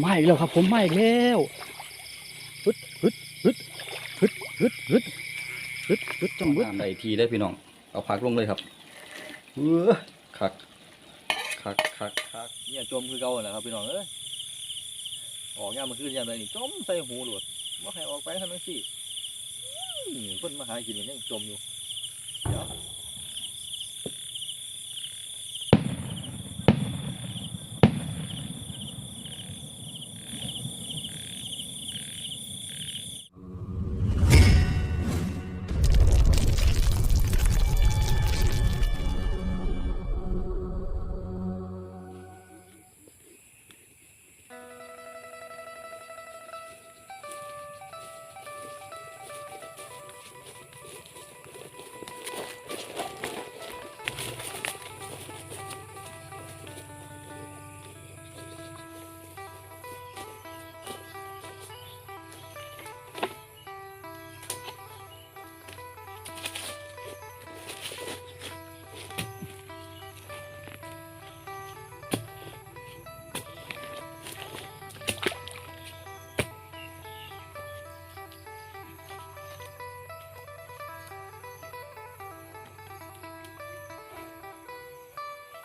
ไม่อีกแล้วครับ ผมไม่อีกแล้วฮึดฮึดฮึดฮึดฮึดฮึดฮึดฮึดจังบึดได้ทีได้พี่น้อง เอาพักลงเลยครับเออคักคักคักคักเนี่ยจมคือเก่าแหละครับพี่น้องเอ้ยออกยามมาขึ้นยามใดนี่จมใส่หูหลดว่าใครออกไปทำนั่นสิอืมเพิ่นมาหากินกันยังจมอยู่ เดี๋ยว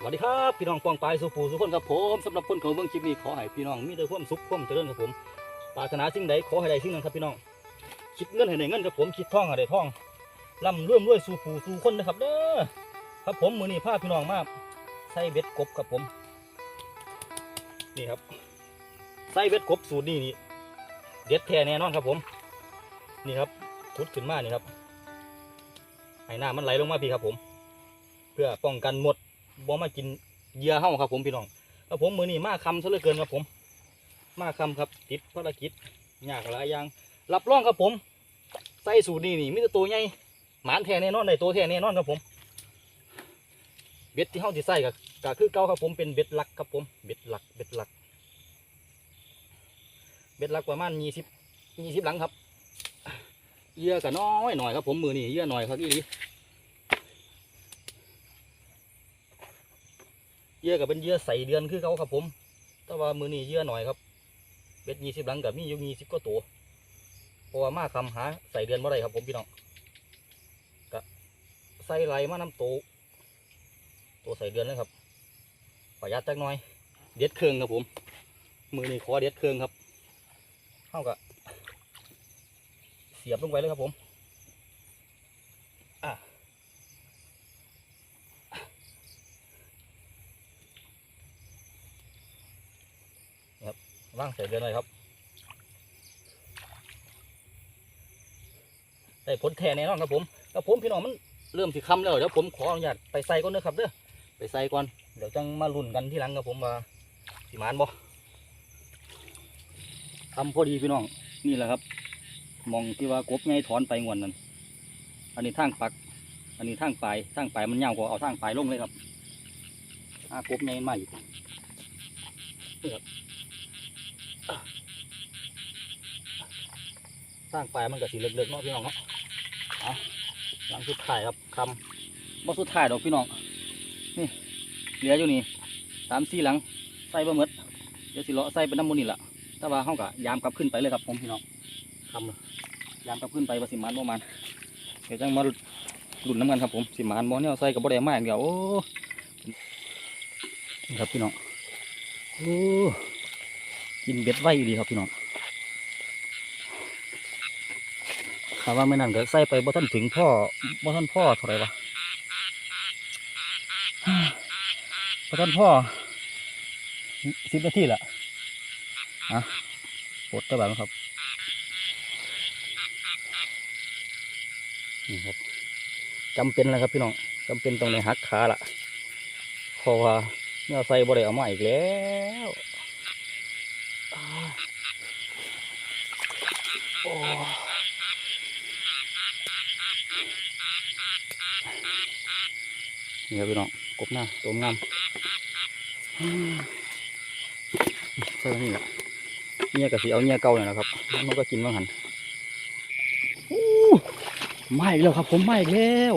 สวัสดีครับพี่น้องปองปลายสุภูสุคนครับผมสำหรับคนเขาเบิ่งคลิปนี้ขอให้พี่น้องมีแต่ความสุขความเจริญครับผมปรารถนาสิ่งใดขอให้ได้สิ่งนั้นครับพี่น้องคิดเงินให้ได้เงินครับผมคิดท่องให้ได้ท่องร่ำรวยรวยสู่ผู้สู่คนนะครับเด้อครับผมมือนี้พาพี่น้องมาใส่เบ็ดกบครับผม นี่ครับใส่เบ็ดกบสูตรนี้นี่เด็ดแท้แน่นอนครับผม นี่ครับขุดขึ้นมานี่ครับให้น้ำมันไหลลงมาพี่ครับผม เพื่อป้องกันหมด บ่มากินเหยื่อเห่าครับผมพี่น้องครับผมมือนี้มาคำซะเหลือเกินครับผม มาคำครับติดภารกิจยากหลายอย่างรับรองครับผมใส่สูตรนี้นี่มีแต่ตัวใหญ่หมานแท้แน่นอนได้ตัวแท้แน่นอนครับผม เบ็ดที่เฮาที่ใส่ก็ก็คือเก่าครับผมเป็นเบ็ดหลักครับผมเบ็ดหลักเบ็ดหลัก เบ็ดหลักประมาณยี่สิบยี่สิบหลังครับเหยื่อก็น้อยหน่อยครับผมมือนี่เหยื่อหน่อยครับอีหลี เห ยื่อกับเป็นเยื่อใส่เดือนคือเขาครับผมแต่ว่ามือนี้เยื่อหน่อยครับเบ็ดยี่สิบหลังกับมีอยู่ยี่สิบก็ตัวเพราะว่ามาคำหาใส่เดือนเมื่อไรครับผมพี่น้องกะใส่ไหลมาน้ำโตตัวใส่เดือนเลยครับประหยัดจักหน่อย เด็ดเครื่องครับผม มือนี้ขอเด็ดเครื่องครับเข้ากับเสียบลงไปเลยครับผม ว่างใส่เดือนเลยครับ ได้ผลแท้แน่นอนครับผมครับผมพี่น้องมันเริ่มสิคำแล้วเดี๋ยวผมขออนุญาตไปใส่ก่อนเด้อครับเด้อไปใส่ก่อนเดี๋ยวจังมาลุ้นกันที่หลังครับผมว่าสิหมานบ่ทำพอดีพี่น้องนี่แหละครับ มองที่ว่ากบไงถอนไปงวนนั่นอันนี้ทางปัก อันนี้ทางปลายทางปลายมันยาวกว่าเอาทางปลายลงเลยครับอากบไงมาอีกสร้างปลายมันก็สีเล็กๆเนาะพี่น้องเนาะเอาหลังสุดท้ายครับคำบ่สุดท้ายดอกพี่น้องนี่เหลืออยู่นี่สามสี่หลังใส่บะหมดเดี๋ยวสิเลาะใส่เป็นน้ำมันนี่แหละแต่ว่าเขากะยามกลับขึ้นไปเลยครับผมพี่น้องคำยามกลับขึ้นไปว่าสิมานบ่มันเดี๋ยวจังมาลุ้นน้ำกันครับผมสิมานบ่เนี่ยใส่กับบ่ได้มากเดียวโอ้นี่ครับพี่น้องโอ้กินเบ็ดไว้ดีครับพี่น้อง ถามว่าไม่นั่นก็ใส่ไปบ่ท่านถึงพ่อบ่ท่านพ่อเท่าไหร่วะบ่ท่านพ่อสิบนาทีละอะปลดตะบังครับนี่ครับจำเป็นแล้วครับพี่น้องจำเป็นต้องในหักขาละเพราะว่าเนื้อใส่บ่ได้เอามาอีกแล้วอ้าวโอ้ นี่ครับพี่น้องกบหน้าตัวงามอืมใช่นี่แหละเนี่ยกะสีเอาเนี่ยเก่าเนี่ยนะครับมันก็กินบ้างหันอู้มาอีกแล้วครับ ผมไมาอีกแล้ว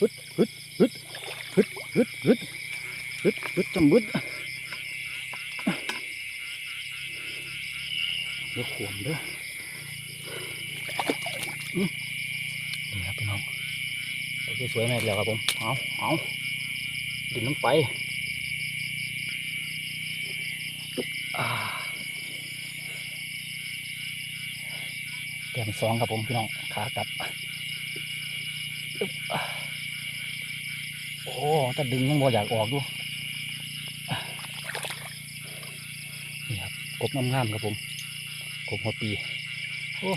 ฮึดฮึดฮึดฮึดฮึดฮึดฮึดฮึดจำบึดเดี๋ยวขวมเด้ออื้อนี่ครับพี่น้องโอเค สวยแม่แล้วครับผม เอาเอาดินลงไปเตรียมสองครับผมพี่น้อง ขากลับ โอ้ถ้าดึงยังบ่อยากออกดูนี่ครับกบงามๆครับผมกบหัวปี โอ้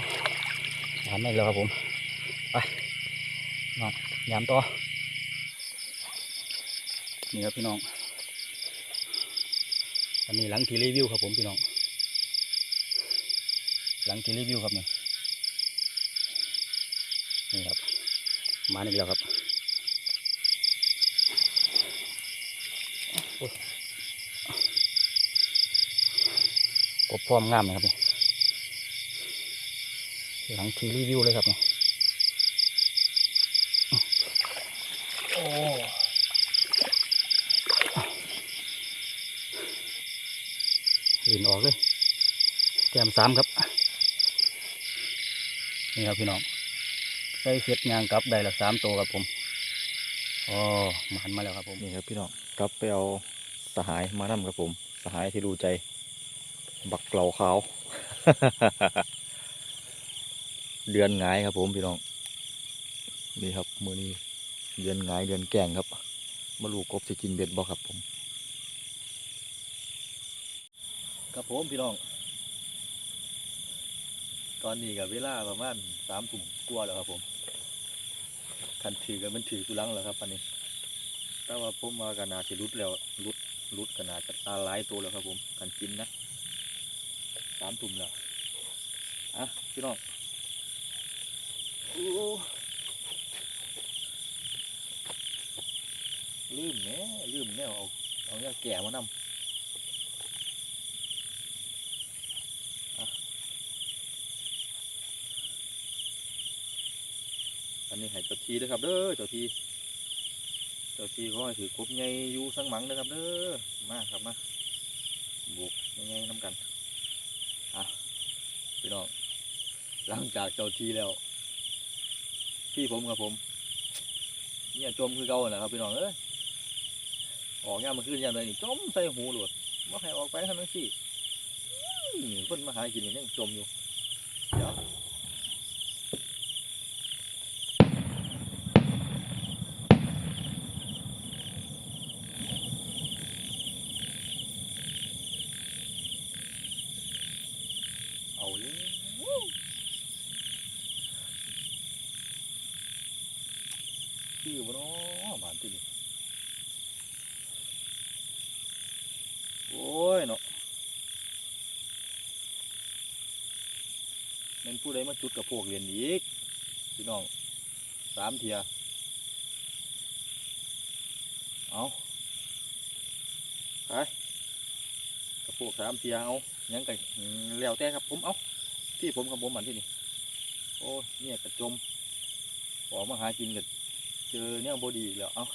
ยามไม่แล้วครับผม ไปนอน ยามต่อ นี่ครับพี่น้อง อันนี้หลังทีรีวิวครับผมพี่น้อง หลังทีรีวิวครับนี่นี่ครับ มานี่แล้วครับโอ้ยกบพร้อมงามเลยครับนี่หลังทีรีวิวเลยครับนี่โอ้ ลินออกเลยแต้มสามครับ นี่ครับพี่น้องใส่เส็ดยางกลับได้ละสามตัวครับผมอ๋อหมันมาแล้วครับผมนี่ครับพี่น้องกลับไปเอาสหายมานํครับผม สหายที่รู้ใจ บักเกลาขาว เดือนงายครับผมพี่น้องนี่ครับมือนี้เดือนงายเดือนแก่งครับมาลูกกบสิกินเบ็ดบ่ครับผม ครับ ผมพี่น้อง ตอนนี้กับเวลาประมาณสามทุ่มกว่าแล้วครับผมคันถือกันมันถือกุลังแล้วครับอันนี้ แต่ว่าผมว่ากันนาสิรุดแล้วรุดรุดกันนาจะตาหลายตัวแล้วครับ ผมกันกินนะสามตุ่มแล้วอะพี่น้องโอ้ลืมแน่ลืมแน่เอาเอาเนี่ยแก่มานำ อันนี้ให้เจ้าทีด้วยครับเด้อเจ้าทีเจ้าทีก็ให้ถือกบใหญ่อยู่สังหมังนะครับเด้อมาครับมาบุกใหญ่ๆน้ำกันอะพี่น้องหลังจากเจ้าทีแล้วพี่ผมครับผมเนี่ยจมคือเก่าแหละครับพี่น้องเอ้ยออกยามมาขึ้นยามใดนี่จมใส่หูหลวดมาให้ออกไปทำนั่นสิคนมาหากินนี่ยังจมอยู่เดี๋ยวเอาเลยชื่อบ่เนาะบ้านที่นี่โอ้ยเนาะ แมันผู้ใดมาจุดกับพวกเรียนอีกพี่น้องสามเทียเอาไปกับพวกสามเทียเอายังไงแล้วแต่ครับผมเอาที่ผมกับผมมันที่นี่โอ้ยเนี่ยกระจมออกมาหากินกันเจอเนี่ยบดีแล้วเอา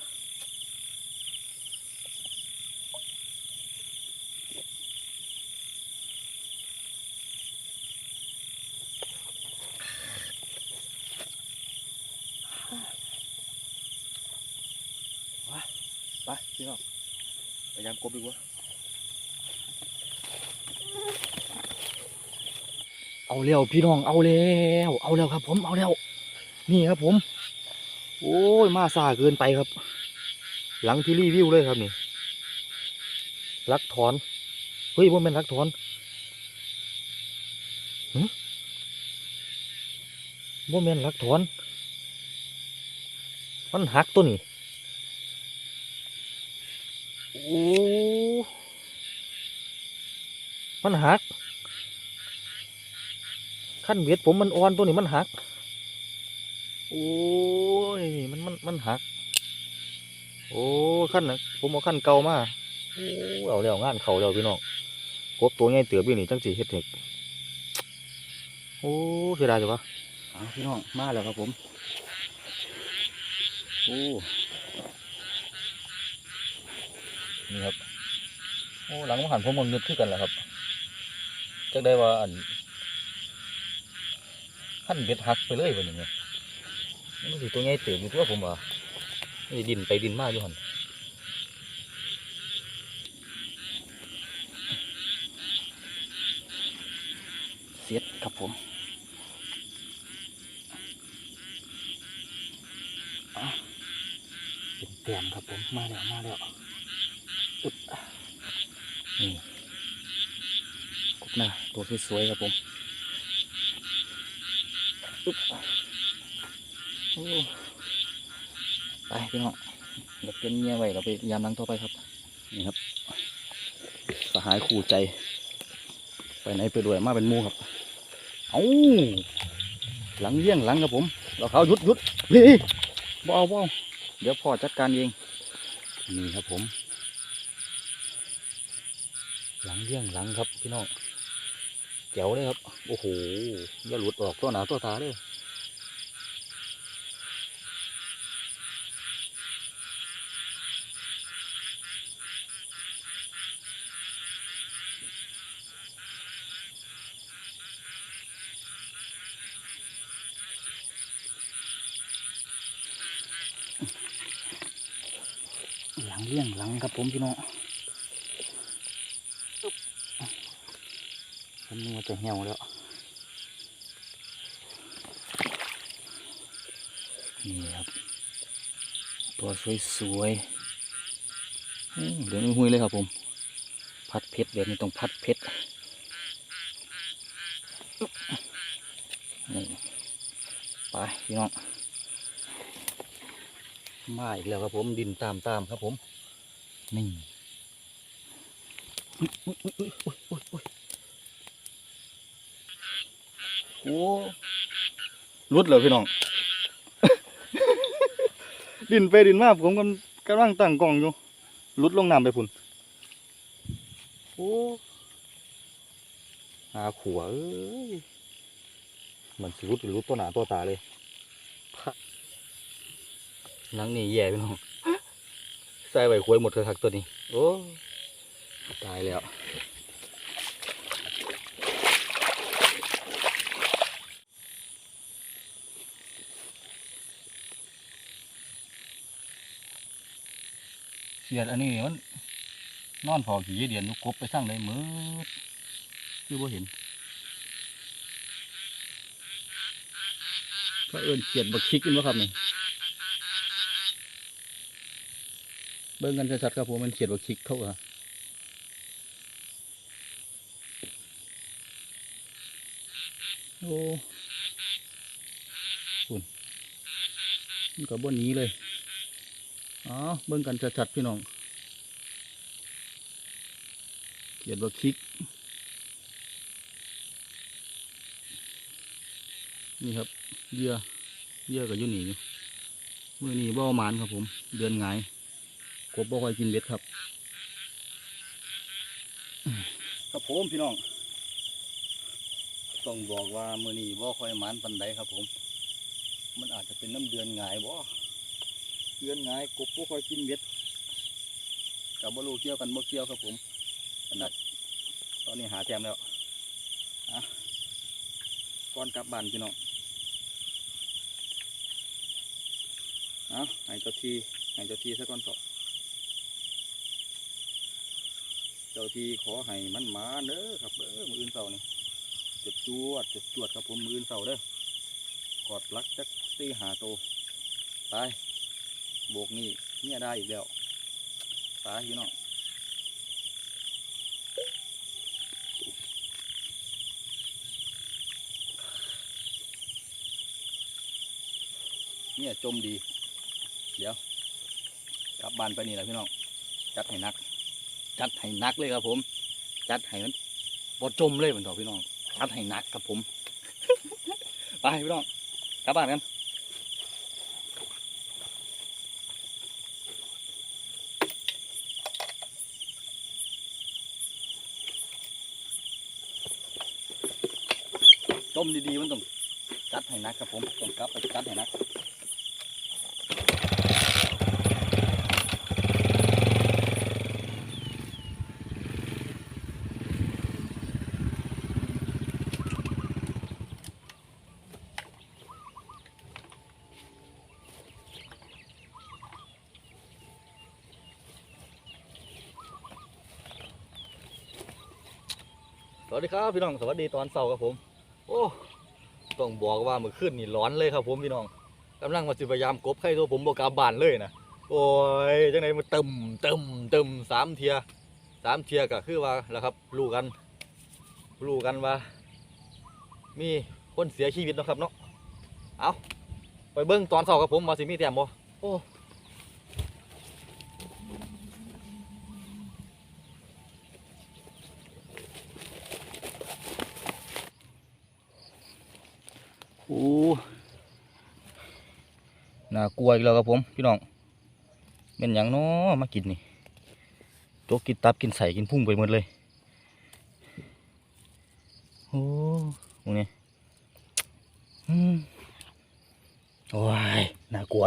ไปพี่น้องพยายาม กบดีกว่า เอาเร็วพี่น้องเอาแล้วเอาแล้วครับ ผมเอาแล้ว นี่ครับผม โอ้ยมาซาเกินไปครับ หลังที่รีวิวเลยครับนี่ลักถอนเฮ้ยว่าเป็นลักถอนว่าเป็นลักถอนมันหักตัวนี้ มันหัก ขั้นเวทผมมันอ่อนตัวนี้มันหัก โอ้ยมันมันมันหัก โอ้ขั้นนะผมเอาขั้นเก่ามาโอ้เอาแล้วงานเขาแล้วพี่น้องกบตัวใหญ่เตือบอยู่นี่จังสีเฮ็ดเห็กโอ้เสียดายจังวะพี่น้องมาแล้วครับผม โอ้ นี่ครับโอ้หลังมาหันผมมันเงืดขึ้นกันแล้วครับจักได้ว่าอันพันเบ็ดหักไปเลยวันนี้ไงมันสิตัวใหญ่เติบอยู่ตัวผมว่านี่ดินไปดินมาอยู่หันเสียดครับผมอะเป็นแต้มครับผมมาแล้วมาแล้ว อึ๊บนี่กบหน้าตัวสวยๆครับผมปึ๊บโอ้ไปพี่น้องเดี๋ยวเป็นเมียไว้เราไปยามหลังต่อไปครับ นี่ครับสหายคู่ใจ ไปไหนไปด้วยมาเป็นมูครับ เอาหลังเยี่ยงหลังครับผม เราเขาหยุดหยุดนี่บ่เอาบ่เอาเดี๋ยวพ่อจัดการเอง นี่ครับผม หลังเยี่ยงหลังครับพี่น้องแจ๋วเลยครับ โอ้โหอย่าหลุดออกตัวหนาตัวตาเลยหลังเลี่ยงหลังครับผมพี่น้องผมนึกว่า จะเหี่ยวแล้ว นี่ครับ ตัวสวยๆอืมเดี๋ยวนี้หุยเลยครับผม พัดเพชรแบบนี้ต้องพัดเพชรนี่ไปพี่น้องมาอีกแล้วครับผมดินตามตามครับผม นี่อุ๊ยอุ๊ยอุ๊ยอุ๊ยอุ๊ยอุ๊ย โอ้รุดเลยพี่น้อง ดินไปดินมาผมกำกำลังตั้งกล้องอยู่หลุดลงน้ำไปพุ่นโอ้หาขัวเอ้ยมันสิรุดรุดตัวหนาตัวตาเลยนังนี่แย่ไปน้องใส่ไว้ควยหมดเลยครับตัวนี้ โอ้ ตายแล้ว เสียดอันนี้มันนอนเผาผีเดียนอยุกบไปสร้างได้มืดคือบ่เห็นก็เอินเขียดบักคิกกันวครับนี่เบิ่งกันชัดๆครับผมมันเขียดบักคิกเข้าอะโอ้คุณมันก็บ่หนี้เลย อ๋อเบิ่งกันชัดๆพี่น้อง เขียนว่าคลิก นี่ครับเหยื่อเหยื่อกับยุ่นี่มือนี้บ่อหมานครับผม เดือนหงกบบ่ค่อยกินเบ็ดครับ ครับผมพี่น้อง ต้องบอกว่ามือนี้บ่ค่อยหมานปันใดครับผม มันอาจจะเป็นน้ำเดือนหงบ่ เดือนหงายกบพวกคอยกินเบ็ดกับบรูเกี่ยวกันบ่เกี่ยวครับผมขนาดตอนนี้หาแจมแล้วอะก่อนกลับบ้านพี่น้องเอาให้เจ้าที่ให้เจ้าที่ซะก่อนเถอะเจ้าที่ขอให้มันมาเด้อครับเด้อมืออื่นเสาร์นี่จุดจวดจุดจวดครับผมมืออื่นเสาร์เด้อกอดลักจักตีหาโตวไป โบกนี่เนี่ยได้อีกแล้วตายพี่น้องเนี่ยจมดี เดี๋ยวกลับบ้านไปนี่แหละพี่น้องจัดให้นัก จัดให้นักเลยครับผม จัดให้มันบดจมเลยเหมือนต่อพี่น้องจัดให้นักครับผม ไปพี่น้องกลับบ้านกัน ต้มดีๆมันต้องกัดให้นักครับผมต้องกับไปกัดให้นักสวัสดีครับพี่น้องสวัสดีตอนเสาร์ครับผม โอ้ต้องบอกว่าเมื่อคืนนี่ร้อนเลยครับผมพี่น้องกำลังมาสิพยายามกบไข่ตัวผมบอกกลับานเลยนะโอ้ยจังไดมันตึมเตึมเตึมสามเทียสามเทียก็คือว่าแล้วครับรู้กันรู้กันว่า มีคนเสียชีวิตนะครับเนาะเอาไปเบิ้งตอนเช้ากับผมมาสิมีแต้มบ่โอ้โอ้ นากลัวอีกแล้วครับผมพี่น้องเป็นอย่างน้อมากินนี่โจกกินตับกินใส่กินพุ่งไปหมดเลยโอ้ตรงนี้อืมโอ้ยน่ากลัว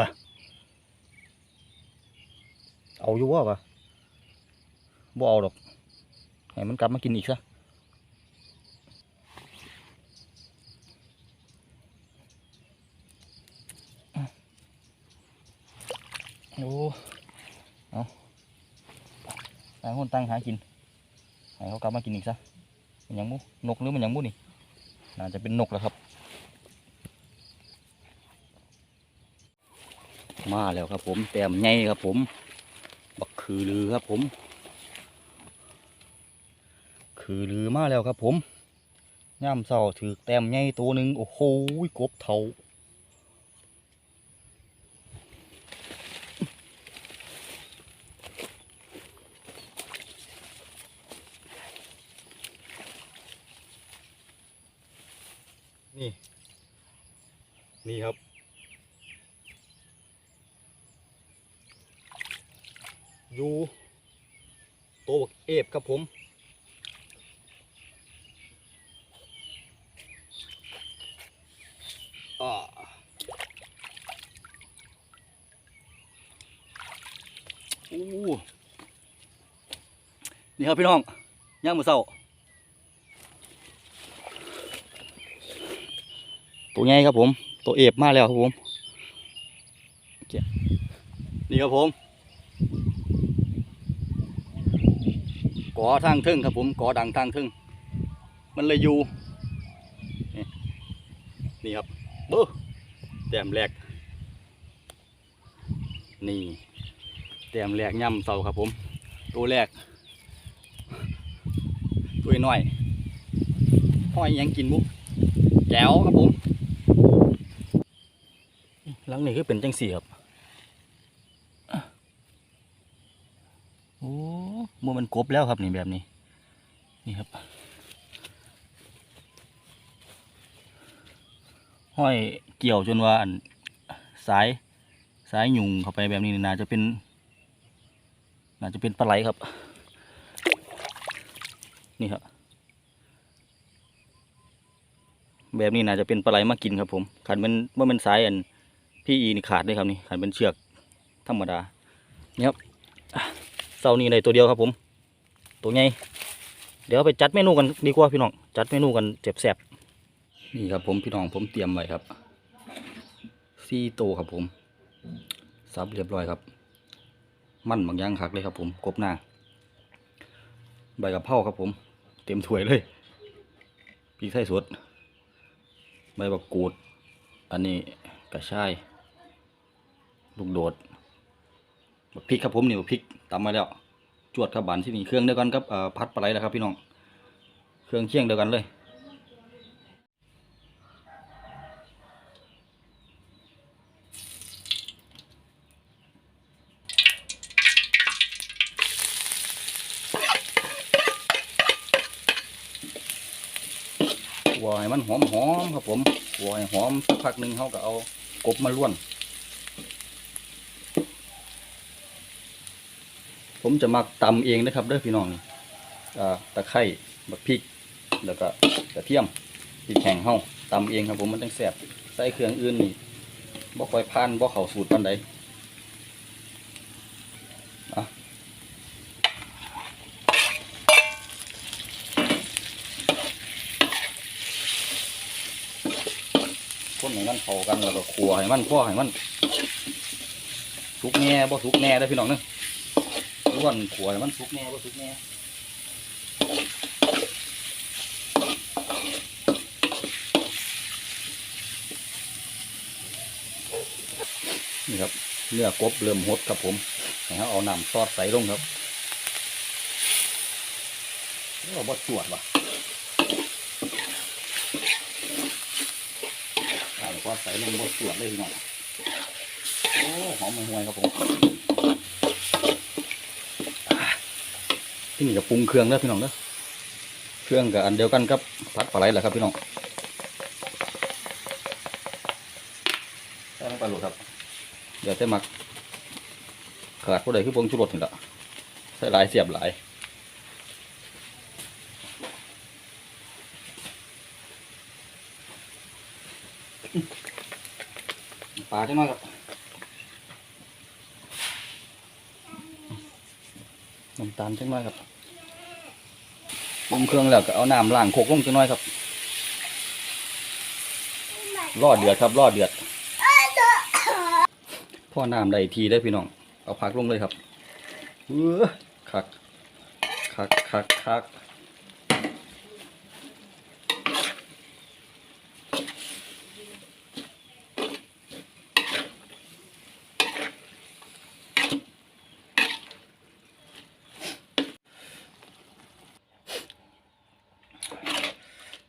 เอาอยู่ว่าปะบ่เอาดอกให้มันกลับมากินอีกซะโอ้เอา ต่างคนต่างหากินให้เขากลับมากินอีกซะมันยังมูนกหรือมันยังมูนี่น่าจะเป็นนกแหล้วครับ มาแล้วครับผมแต้มใหญ่ครับผม บักคือลือครับผม คือลือมาแล้วครับผมย่ำเศร้าถือแต้มใหญ่ตัวหนึ่งโอ้โหกบเทานี่ นี่ครับ อยู่ ตัวบักเอฟครับผมอ่าอู้นี่ครับพี่น้องย่างมือเศร้าตัวใหญ่ครับผม ตัวเอฟมาแล้วครับผม นี่ครับผม อทางทึ่งครับผมกอดังทางทึ่งมันเลยอยู่ นี่ครับเบ้อแต้มแรก นี่แต้มแรกย่ำเสาครับผม ตัวแรกตัวน้อยห้อยยังกินบุแก้วครับผมหลังนี้คือเป็นจังสี่ครับ โอ้ โมมันกบแล้วครับนี่แบบนี้ นี่ครับ ห้อยเกี่ยวจนว่าสายสายหยุงเข้าไปแบบนี้นี่นาจะเป็นน่าจะเป็นปลาไหลครับ นี่ครับแบบนี้น่าจะเป็นปลาไหลมากินครับผมขันเป็นว่ามันสายอันพี่อีนี่ขาดเลยครับนี่ขันเป็นเชือกธรรมดานี่ครับ เสานี้ในตัวเดียวครับผม ตัวใหญ่เดี๋ยวไปจัดเมนูกันดีกว่าพี่น้องจัดเมนูกันเจ็บแสบนี่ครับผมพี่น้องผมเตรียมไว้ครับซี่โตครับผมซับเรียบร้อยครับ มั่นบางอย่างคักเลยครับผมกบหน้าใบกะเพราครับผม เต็มถ้วยเลยพริกไทยสดใบบักกูด อันนี้กระชาย ลูกโดด บักพริกครับผมนี่บักพริกตำมาแล้ว จวดครับบานที่นี่เครื่องเดียวกันครับพัดปลาไหลแล้วครับพี่น้อง เครื่องเคียงเดียวกันเลยวัวให้มันหอมหอมครับผมวัวให้หอมสักพักหนึ่งเขาก็เอากบมาล้วน ผมจะมักตำเองนะครับเด้อพี่น้องนี่อ่าตะไคร้บักพริก แล้วก็กระเทียมพริกแห้งเฮาตำเองครับผมมันต้องแซ่บใส่เครื่องอื่นนี่บ่ค่อยพานบ่เข้าสูตรปานใดอะคนให้มันเข้ากันแล้วก็คั่วให้มันคั่วให้มันสุกแน่บ่สุกแน่เด้พี่น้องเด้ ส่วนขวายมันสุกแน่ว่าสุกแน่นี่ครับเนื้อกบเริ่มหดครับผมนะครัเอาน้ำซอสใส่ลงครับเราบดจวดว่ะน้ำใส่ลงบดจวดเลยหน่อยโอ้หอมมันห่วยครับผม ที่นี่ก็ปรุงเครื่องแล้วพี่น้องเด้อเครื่องกับอันเดียวกันครับผัดปลาไหลแหละครับพี่น้องใส่ลงไปโหลดครับเดี๋ยวแต่มักขาดผู้ใดคือพงชุรสนี่แหละใส่หลายเสียบหลายปลาจังน้อยครับ น้ำตาลจังน้อยครับปรุงเครื่องแล้วก็เอาน้ำล้างโคกลงจังน้อยครับรอดเดือดครับรอดเดือดพ่อน้ำได้ทีได้พี่น้อง เอาพักลงเลยครับเออคักคักคักคัก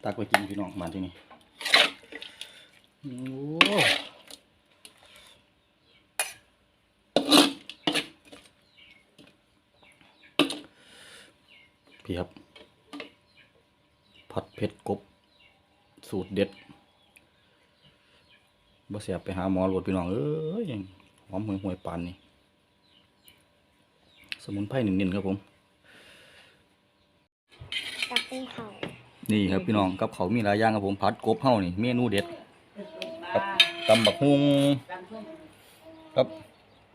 ตักไปกินพี่น้อง มาที่นี่โอ้พี่ครับผัดเผ็ดกบ สูตรเด็ดบ่เสียบไปหาหมอหลดพี่น้องเอ้ยหอมห่วยห่วยปานนี่สมุนไพรหนึ่งๆครับผมตักเป็นเขา นี่ครับพี่น้องกับเขาวมีหลายอย่างครับผมผัดกบเฮานี่เมนูเด็ดกับตำบักฮุงกับ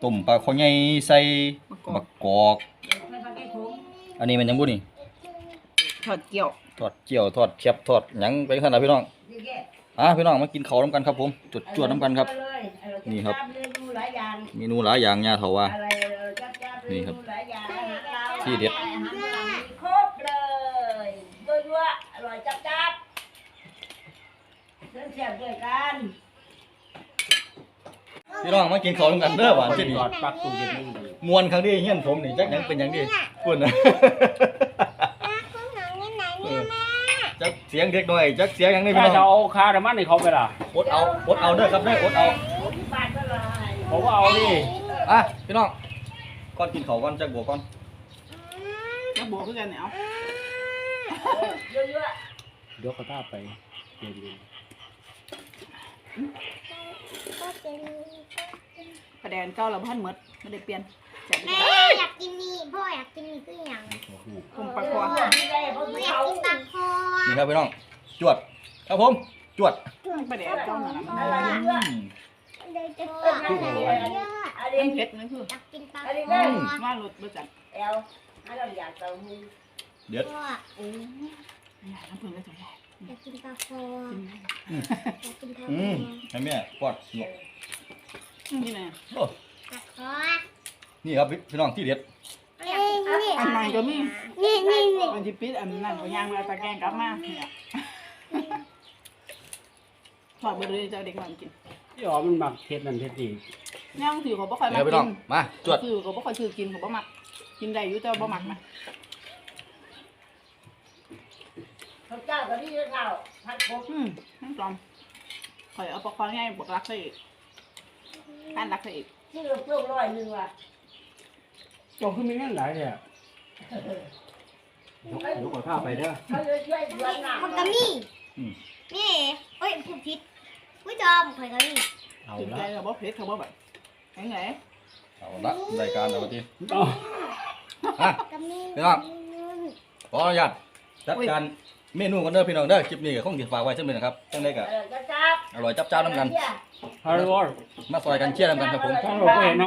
ต้มปลาข้อใหญ่ใส่บักกอก อันนี้มันหยังบุนี่ถอดเกี่ยวทอดเจียวทอดเคียบทอดหยังไปขนาดพี่น้องอะพี่น้องมากินข้าวน้ำกันครับผมจุดจวดน้ำกันครับ นี่ครับเมนูหลายอย่างเมนูหลายอย่างยาเถาว่าอะไรเออจับจับนี่ครับเมหลายอย่างอาหารลาวที่เด็ด อาหารฝรั่งมีครบเลยยั่วๆ อร่อยจับจับเส้นเสียบด้วยกันพี่น้องมากินข้าวน้ำกันเด้อหวานเช่นนี้ปักตู้เย็นนี่ดีมวนครั้งนี้เฮียนผมนี่จักหยังเป็นหยังดีพูดนะตักของหนังนี่ไหนเนี่ยแม่จักเสียงเด็กหน่อยจักเสียงหยังนี่พี่ถ้าน้จะองเอาคาร์มันให้เขาไปล่ะ อดเอาอดเอาเด้อครับเด้ออดเอาที่บ้านก็เลยผมก็เอาดิอะพี่น้องก่อนกินข้าวก่อนจักบวกก่อน จะบวกเพื่อนเนี่ยเอา เดี๋ยวเขาท่าไปเย็นก็เป็นคะแนนเก้าเราพันหมดไม่ได้เปลี่ยนจับแม่อยากกินนี่พ่ออยากกินนี่คืออย่างกลมปลาคอพ่ออยากกินตาคอนี่ครับพี่น้อง จวด ครับผม จวดประเดี๋ยวเก้าหน่อยอะไรมันเนี่ยเลยจะกินอะไรเยอะอันนี้เผ็ดนั่นคืออยากกินตาคว่าอหลุดมาจากเด็ดพ่อ น้ำผึ้งก็จะได้อยากกินตาคออยากกินตาคอือมให้แม่ปอดหนวกนี่ไงโอ้ตาคอนี่ครับพี่น้องที่เด็ดเอ้ยนี่อันไหนก็มีนี่นี่นี่มันที่ปิดอันนั้นก็ย่างมาตะแกงกลับมาเนี่ยถอดไปเลยจะเด็กมันกินที่อ๋อมันหมักเผ็ดนั่นเผ็ดนี่ย่างถือเขาบ่ค่อยนี่มาครับพี่กิน้องนมาจวดถือเขาบ่ค่อยถือกินเขาบ่มักกินได้อยู่แต่บ่มักนะ พระเจ้ากับพี่เจ้าพัดผมอืมนั่นปลอมข่อยเอาปลาคอง่ายบวกรักใส่อีกการรักใส่อีกที่เราปลูกร้อยหนึ่งว่ะจงขึ้นมีเงินหลายเลยอะยกยกเอาท่าไปเด้อเขาจะช่วยสวนหนังคนกะมี่นี่เอ้ยผู้ผิดผู้จอมข่อยกะมี่เอาถึงละใจเขาบ่เผ็ดเขาบ่แบบไงไงเอาละรายการเอาทีเอาอะกะมี่ พี่น้อง ขออนุญาตจัดการ เมนูกันเด้อพี่น้องเด้อคลิปนี้ก็คงสิฝากไว้เช่นเดิมนะครับจังได้ก็เออจะจับอร่อยจับจ้านน้ำกันเนี่ยฮัลโหลมาซอยกันเชียร์น้ำกันครับผมต้องเราก็เห็นเนาะ